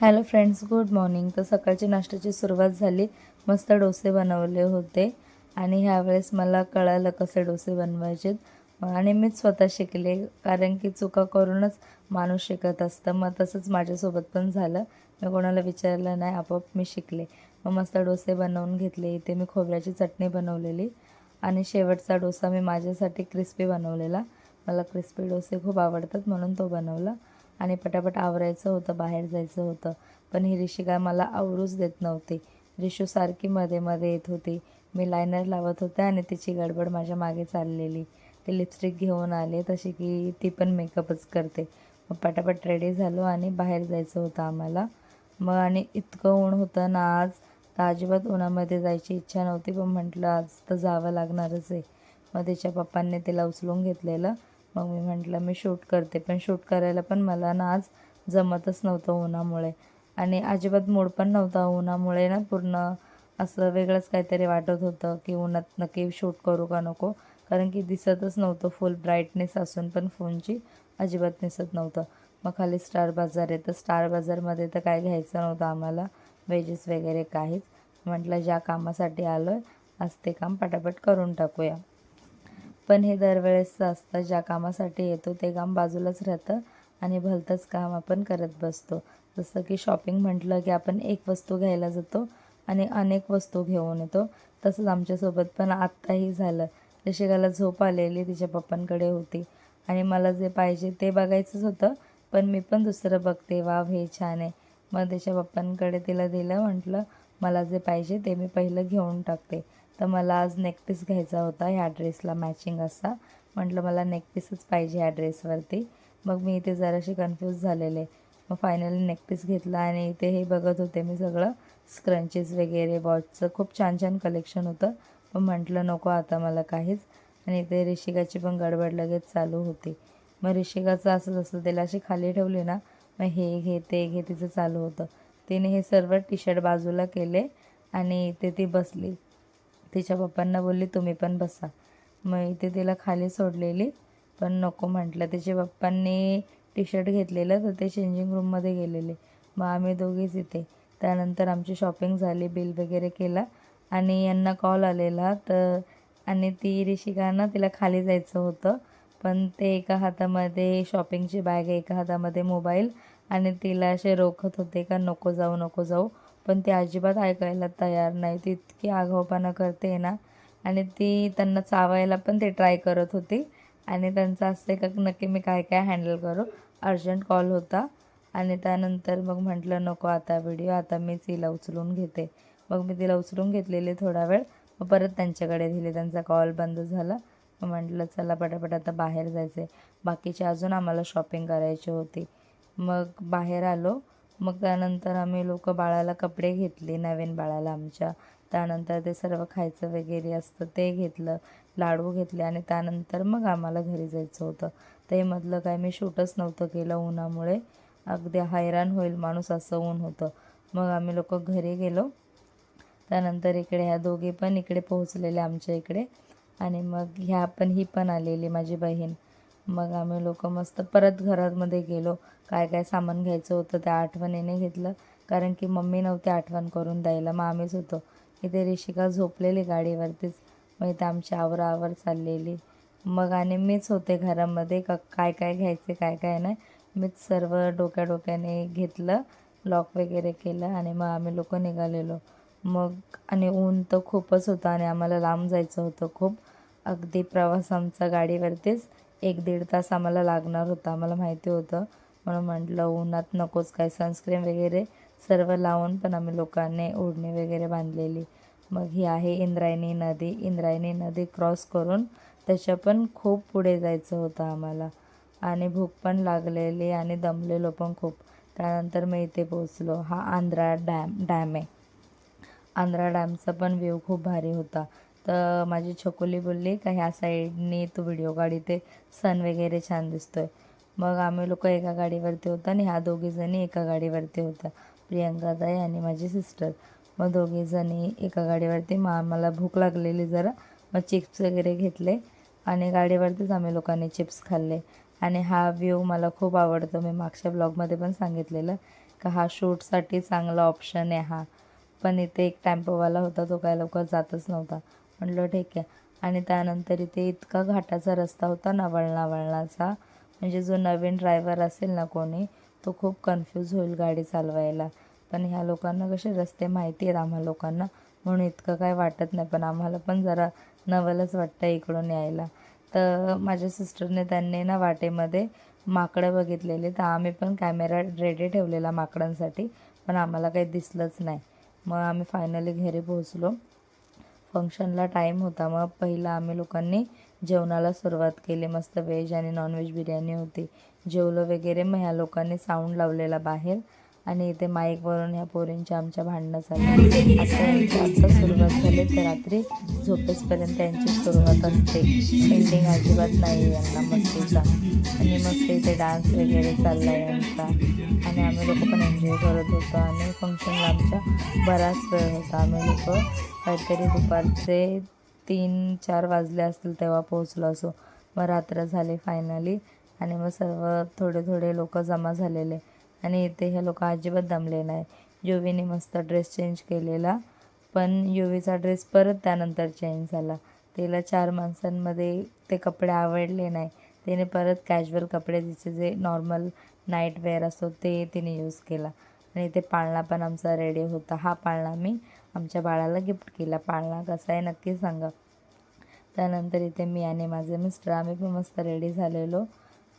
Hello friends good morning. तर सकाळची नाश्त्याची सुरुवात झाली. मस्त डोसे बनवले होते. आणि ह्यावेळेस मला कळालं कसे डोसे बनवायचे आणि मीच स्वतः शिकले कारण की चुका करूनच माणूस शिकत असतं. मग तसंच माझ्यासोबत पण झालं. मी कोणाला विचारलं नाही आपोआप मी शिकले. मग मस्त डोसे बनवून घेतले. इथे मी खोबऱ्याची चटणी बनवलेली. आणि शेवटचा डोसा मी माझ्यासाठी क्रिस्पी बनवलेला. मला क्रिस्पी डोसे खूप आवडतात म्हणून तो बनवला. आणि पटापट आवरायचं होतं बाहेर जायचं होतं. पण ही ऋषिका मला आवरूच देत नव्हती. रिशू सारखी मध्ये मध्ये येत होती. मी लायनर लावत होते आणि तिची गडबड माझ्या मागे चाललेली. ते लिपस्टिक घेऊन आले तशी की ती पण मेकअपच करते. मग पटापट रेडी झालो आणि बाहेर जायचं होतं आम्हाला. मग आणि इतकं ऊन होतं ना आज. तर अजिबात उन्हामध्ये जायची इच्छा नव्हती. पण म्हटलं आज तर जावं लागणारच आहे. मग तिच्या पप्पांनी तिला उचलून घेतलेलं. मग मी म्हटलं मी शूट करते. पण शूट करायला पण मला ना आज जमतच नव्हतं उन्हामुळे. आणि अजिबात मूड पण नव्हता उन्हामुळे ना पूर्ण असं वेगळंच काहीतरी वाटत होतं की उन्हात नक्की शूट करू का नको. कारण की दिसतच नव्हतं फुल ब्राईटनेस असून पण फोनची अजिबात दिसत नव्हतं. मग खाली स्टार बाजार आहे. तर स्टार बाजारमध्ये तर काय घ्यायचं नव्हतं आम्हाला. वेजेस वगैरे काहीच. म्हटलं ज्या कामासाठी आलो आहे आज ते काम पटापट करून टाकूया. पण हे दरवेळेसचं असतं ज्या कामासाठी येतो ते काम बाजूलाच राहतं आणि भलतंच काम आपण करत बसतो. जसं की शॉपिंग म्हटलं की आपण एक वस्तू घ्यायला जातो आणि अनेक वस्तू घेऊन येतो. तसंच आमच्यासोबत पण आत्ताही झालं. ऋषिकाला झोप आलेली तिच्या पप्पांकडे होती आणि मला जे पाहिजे ते बघायचंच होतं पण मी पण दुसरं बघते वाव हे छान आहे. मग तिच्या पप्पांकडे तिला दिलं म्हटलं मला जे पाहिजे ते मी पहिलं घेऊन टाकते. तर मला आज नेकपीस घ्यायचा होता. ह्या ड्रेसला मॅचिंग असा. म्हटलं मला नेकपीसच पाहिजे ह्या ड्रेसवरती मग मी इथे जराशी कन्फ्यूज झालेले. मग फायनली नेकपीस घेतला आणि इथे हे बघत होते मी सगळं. स्क्रंचेस वगैरे वॉचचं खूप छान छान कलेक्शन होतं. पण म्हटलं नको आता मला काहीच. आणि इथे ऋषिकाची पण गडबड लगेच चालू होती. मग ऋषिकाचं असं जसं त्याला अशी खाली ठेवली ना मग हे घे ते घे तिचं चालू होतं. तिने हे सर्व टी शर्ट बाजूला केले आणि इथे ती बसली. तिच्या पप्पांना बोलली तुम्ही पण बसा. मग इथे तिला खाली सोडलेली. पण नको म्हटलं. तिच्या पप्पांनी टी शर्ट घेतलेलं तर ते चेंजिंग रूममध्ये गेलेले. मग आम्ही दोघीच इथे. त्यानंतर आमची शॉपिंग झाली बिल वगैरे केला. आणि यांना कॉल आलेला तर आणि ती ऋषिकांना तिला खाली जायचं होतं. पण ते एका हातामध्ये शॉपिंगची बॅग एका हातामध्ये मोबाईल आणि तिला असे रोखत होते का नको जाऊ नको जाऊ. पण ती अजिबात ऐकायला तयार नाही. ती इतकी आगाऊपणा करते ना. आणि ती त्यांना चावायला पण ते ट्राय करत होती. आणि त्यांचं असं का नक्की मी काय काय हँडल करू? अर्जंट कॉल होता. आणि त्यानंतर मग म्हटलं नको आता व्हिडिओ आता मीच तिला उचलून घेते. मग मी तिला उचलून घेतलेली थोडा वेळ. मग परत त्यांच्याकडे दिले. त्यांचा कॉल बंद झाला. मग म्हटलं चला पटापट आता बाहेर जायचं आहे बाकीची अजून आम्हाला शॉपिंग करायची होती. मग बाहेर आलो. मग त्यानंतर आम्ही लोक बाळाला कपडे घेतले नवीन बाळाला आमच्या. त्यानंतर ते सर्व खायचं वगैरे असतं ते घेतलं लाडू घेतले आणि त्यानंतर मग आम्हाला घरी जायचं होतं. ते मधलं काय मी शूटच नव्हतं केलं उन्हामुळे. अगदी हैराण होईल माणूस असं ऊन होतं. मग आम्ही लोक घरी गेलो. त्यानंतर इकडे ह्या दोघी पण इकडे पोहोचलेल्या आमच्या इकडे. आणि मग ह्या पण ही पण आलेली माझी बहीण. मग आम्ही लोक मस्त परत घरामध्ये गेलो. काय काय सामान घ्यायचं होतं त्या आठवणीने घेतलं. कारण की मम्मी नव्हती आठवण करून द्यायला मग आम्हीच होतो. इथे ऋषिका झोपलेली गाडीवरतीच. मग इथे आमची आवरावर चाललेली. मग आणि मीच होते घरामध्ये का काय काय घ्यायचे काय काय नाही. मीच सर्व डोक्या डोक्याने घेतलं लॉक वगैरे केलं आणि मग आम्ही लोक निघालेलो. मग आणि ऊन तर खूपच होतं आणि आम्हाला लांब जायचं होतं खूप. अगदी प्रवास आमचा गाडीवरतीच. एक दीड तास आम्हाला लागणार होता आम्हाला माहिती होतं. म्हणून म्हटलं उन्हात नकोच काय सनस्क्रीन वगैरे सर्व लावून पण आम्ही लोकांनी ओढणी वगैरे बांधलेली. मग ही आहे इंद्रायणी नदी. इंद्रायणी नदी क्रॉस करून त्याच्या पण खूप पुढे जायचं होतं आम्हाला. आणि भूक पण लागलेली आणि दमलेलो पण खूप. त्यानंतर मी इथे पोचलो हा आंध्रा डॅम डॅम आहे. आंध्रा डॅमचा पण व्ह्यू खूप भारी होता. तर माझी छकुली बोलली का ह्या साईडने तू व्हिडिओ काढ इथे सन वगैरे छान दिसतोय. मग आम्ही लोक एका गाडीवरती होतो आणि ह्या दोघीजणी एका गाडीवरती होत्या प्रियंकाताई आणि माझी सिस्टर. मग दोघीजणी एका गाडीवरती मग आम्हाला भूक लागलेली जरा मग चिप्स वगैरे घेतले आणि गाडीवरतीच आम्ही लोकांनी चिप्स खाल्ले. आणि हा व्ह्यू मला खूप आवडतो मी मागच्या ब्लॉगमध्ये पण सांगितलेलं का हा शूटसाठी चांगला ऑप्शन आहे हा. पण इथे एक टॅम्पोवाला होता तो काय लवकर जातच नव्हता. म्हटलं ठीक आहे. आणि त्यानंतर इथे इतका घाटाचा रस्ता होता ना वळणा वळणाचा म्हणजे जो नवीन ड्रायव्हर असेल ना कोणी तो खूप कन्फ्यूज होईल गाडी चालवायला. पण ह्या लोकांना कसे रस्ते माहिती आहेत आम्हा लोकांना म्हणून इतकं काय वाटत नाही. पण आम्हाला पण जरा नवलच वाटतं इकडून यायला. तर माझ्या सिस्टरने त्यांनी ना वाटेमध्ये माकडं बघितलेली. तर आम्ही पण कॅमेरा रेडी ठेवलेला माकडांसाठी. पण आम्हाला काही दिसलंच नाही. मग आम्ही फायनली घरी पोहोचलो. फंक्शनला टाईम होता. मग पहिला आम्ही लोकांनी जेवणाला सुरुवात केली. मस्त व्हेज आणि नॉनव्हेज बिर्याणी होती. जेवलो वगैरे मग ह्या लोकांनी साऊंड लावलेला बाहेर. आणि इथे माईकवरून ह्या पोरींची आमच्या भांडणं चालली आता यांची आत्ता सुरुवात झाली तर रात्री झोपेसपर्यंत यांची सुरुवात असते. एंडिंग अजिबात नाही यांना मस्तीचा. आणि मस्त इथे डान्स वगैरे चालला आहे यांचा. आणि आम्ही लोक पण एन्जॉय करत होतो. आणि फंक्शनला आमच्या बराच वेळ होता. आम्ही लोक काहीतरी दुपारचे तीन चार वाजले असतील तेव्हा पोहोचलो असो. मग रात्र झाली फायनली आणि मग सर्व थोडे थोडे लोक जमा झालेले. आणि इथे हे लोक अजिबात दमले नाही युवीने मस्त ड्रेस चेंज केलेला. पण युवीचा ड्रेस परत त्यानंतर चेंज झाला. तिला चार माणसांमध्ये ते कपडे आवडले नाही. तिने परत कॅज्युअल कपडे तिचे जे नॉर्मल नाईट वेअर असतो ते तिने यूज केला. आणि ते पाळणा पण आमचा रेडी होता. हा पाळणा मी आमच्या बाळाला गिफ्ट केला. पाळणा कसा आहे नक्की सांगा. त्यानंतर इथे मी आणि माझे मिस्टर आम्ही पण मस्त रेडी झालेलो.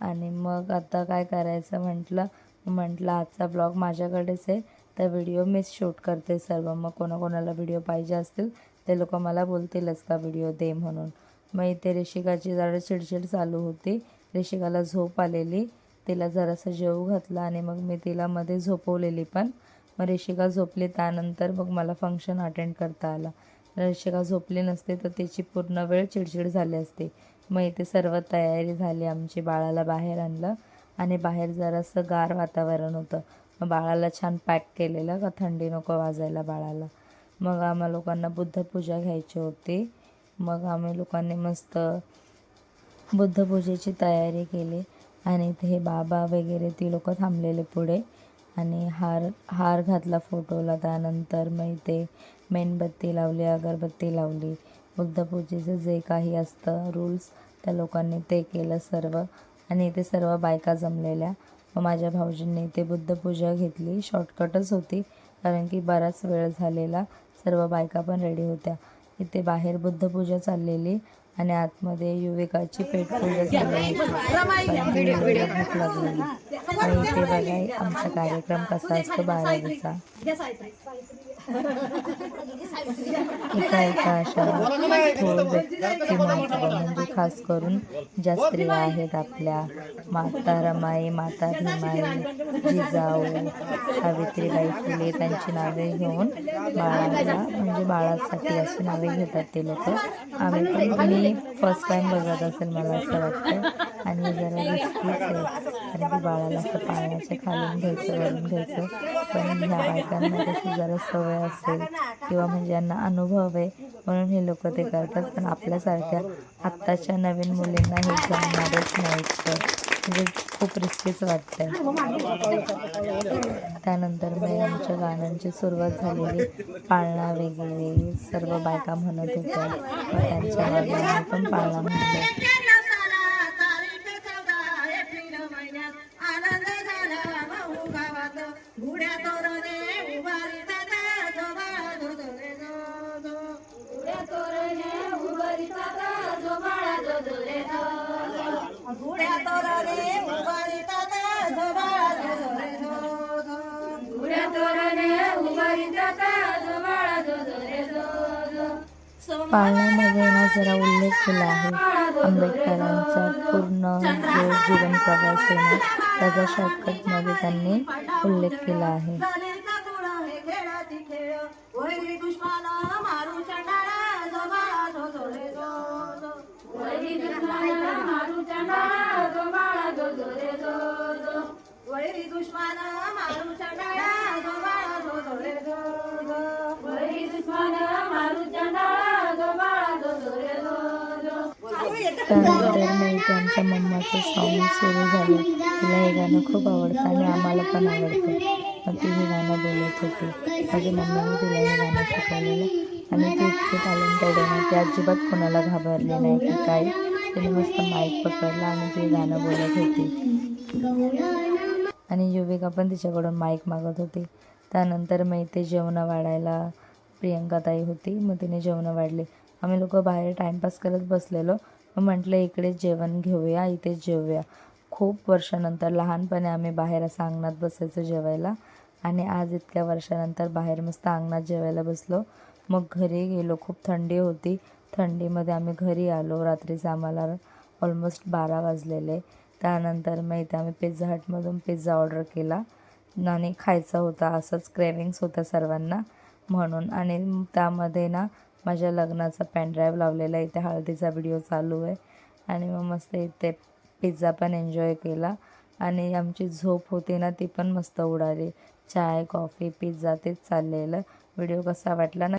आणि मग आता काय करायचं म्हटलं? म्हटलं आजचा ब्लॉग माझ्याकडेच आहे. तर व्हिडिओ मीच शूट करते सर्व. मग कोणाकोणाला व्हिडिओ पाहिजे असतील ते लोक मला बोलतीलच का व्हिडिओ दे म्हणून. मग इथे रेशिकाची जरा चिडचिड चालू होती. रेशिकाला झोप आलेली. तिला जरासं जेवू घातला आणि मग मी तिला मध्ये झोपवलेली पण. मग रेशिका झोपली त्यानंतर मग मला फंक्शन अटेंड करता आला. रेशिका झोपली नसते तर तिची पूर्ण वेळ चिडचिड झाली असते. मग इथे सर्व तयारी झाली आमची बाळाला बाहेर आणलं. आणि बाहेर जरासं गार वातावरण होतं. मग बाळाला छान पॅक केलेलं का थंडी नको वाजायला बाळाला. मग आम्हा लोकांना बुद्धपूजा घ्यायची होती. मग आम्ही लोकांनी मस्त बुद्धपूजेची तयारी केली. आणि ते हे बाबा वगैरे ती लोक थांबलेले पुढे. आणि हार हार घातला फोटोला त्यानंतर. मग इथे मेणबत्ती लावली अगरबत्ती लावली. बुद्धपूजेचं जे काही असतं रूल्स त्या लोकांनी ते केलं सर्व. आणि इथे सर्व बायका जमलेल्या. व माझ्या भाऊजींनी इथे बुद्धपूजा घेतली. शॉर्टकटच होती कारण की बराच वेळ झालेला. सर्व बायका पण रेडी होत्या. इथे बाहेर बुद्धपूजा चाललेली आणि आतमध्ये युविकाची पेटपूजा चालली भूक लागलेली आणि इथे बघा आमचा कार्यक्रम कसा असतो बारावीचा. एका एका अशा थोर म्हणजे खास करून ज्या स्त्रिया आहेत आपल्या माता रमाई माता भीमाई जिजाऊ सावित्रीबाई फुले त्यांची नावे घेऊन बाळाला म्हणजे बाळासाठी अशी नावे घेतात ते लोक. आम्ही पण मी फर्स्ट टाईम बघत असेल मला असं वाटतं. आणि जरा दिसतीच आहे कारण की बाळाला असं पाण्याच्या खालून घ्यायचं वरून घ्यायचं. पण ह्या बायकांना तशी जरा सवय असेल किंवा म्हणजे यांना अनुभव आहे म्हणून हे लोक ते करतात. पण आपल्यासारख्या आत्ताच्या नवीन मुलींना हे जमणारच नाही इतकं. म्हणजे खूप रिस्कीच वाटतंय. त्यानंतर मग आमच्या गाण्यांची सुरुवात झालेली पाळणा वगैरे सर्व बायका म्हणत होत्या. त्यांच्या मागे पण पाळणा म्हणतो झाला भाऊ गावात. तोरणे उभारी पाळण्यामध्ये ना जरा उल्लेख केला आहे. आंबेडकरांचा पूर्ण जो जीवन प्रवास आहे ना त्याचा शॉर्टकटमध्ये त्यांनी उल्लेख केला आहे. दुश्मन मारू चंडाळा जो जो जो जो जो वैरी दुश्मन मारू चंडाळा जो जो जो जो त्यानंतर मग त्यांच्या मम्माचं साऊंड सुरू झालं तिला हे गाणं खूप आवडतं. आणि आम्हाला पण आवडतं मग ती हे गाणं बोलत होती माझ्या मम्मीने तिला हे गाणं शिकवलेलं आणि ती इतकी टॅलेंटेड आहे ना ती अजिबात कोणाला घाबरली नाही की काय तिने मस्त माईक पकडला आणि ते गाणं बोलत होती आणि युविका पण तिच्याकडून माईक मागत होती. त्यानंतर मग इथे जेवणं वाढायला प्रियंकाताई होती. मग तिने जेवणं वाढली. आम्ही लोक बाहेर टाईमपास करत बसलेलो. मग म्हटलं इकडे जेवण घेऊया इथे जेवूया. खूप वर्षानंतर लहानपणी आम्ही बाहेर असं अंगणात बसायचो जेवायला. आणि आज इतक्या वर्षानंतर बाहेर मस्त अंगणात जेवायला बसलो. मग घरी गेलो. खूप थंडी होती. थंडीमध्ये आम्ही घरी आलो. रात्रीचं आम्हाला ऑलमोस्ट बारा वाजलेले. त्यानंतर मग इथे आम्ही पिझ्झा हटमधून पिझ्झा ऑर्डर केला. आणि खायचा होता असंच क्रेविंग्स होतं सर्वांना. म्हणून आणि त्यामध्ये ना माझ्या लग्नाचा पॅनड्राईव्ह लावलेला इथे हळदीचा व्हिडिओ चालू आहे. आणि मग मस्त इथे पिझ्झा पण एन्जॉय केला. आणि आमची झोप होती ना ती पण मस्त उडाली. चाय कॉफी पिझ्झा तेच चाललेलं. व्हिडिओ कसा वाटला ना?